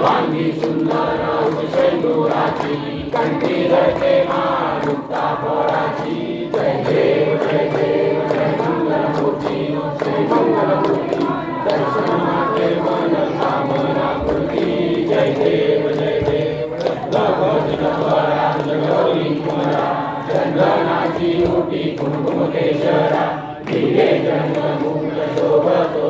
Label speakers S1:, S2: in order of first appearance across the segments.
S1: सर्वांगी सुंदर शेंदुराची कंठी रडते मारुक्ता पोराची. जय देव जय देव जय मंगलमूर्ती जय मंगलमूर्ती. दर्शनाचे मन कामना कृती जय देव जय देव. भगवरा कुमरा. चंदनाची ओटी कुंकुम केशरा. दिले चंद्रमुख शोभतो.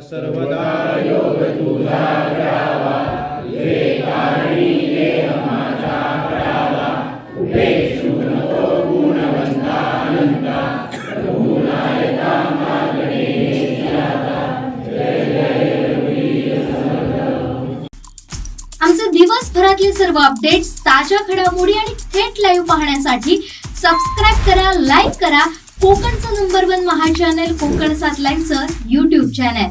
S1: सर्वदा
S2: आमचे दिवसभरातले सर्व अपडेट्स ताज्या घडामोडी आणि थेट लाईव्ह पाहण्यासाठी सबस्क्राईब करा लाईक करा. कोकणचं नंबर वन महा चॅनल कोकण सात लाईव्हचं युट्यूब चॅनल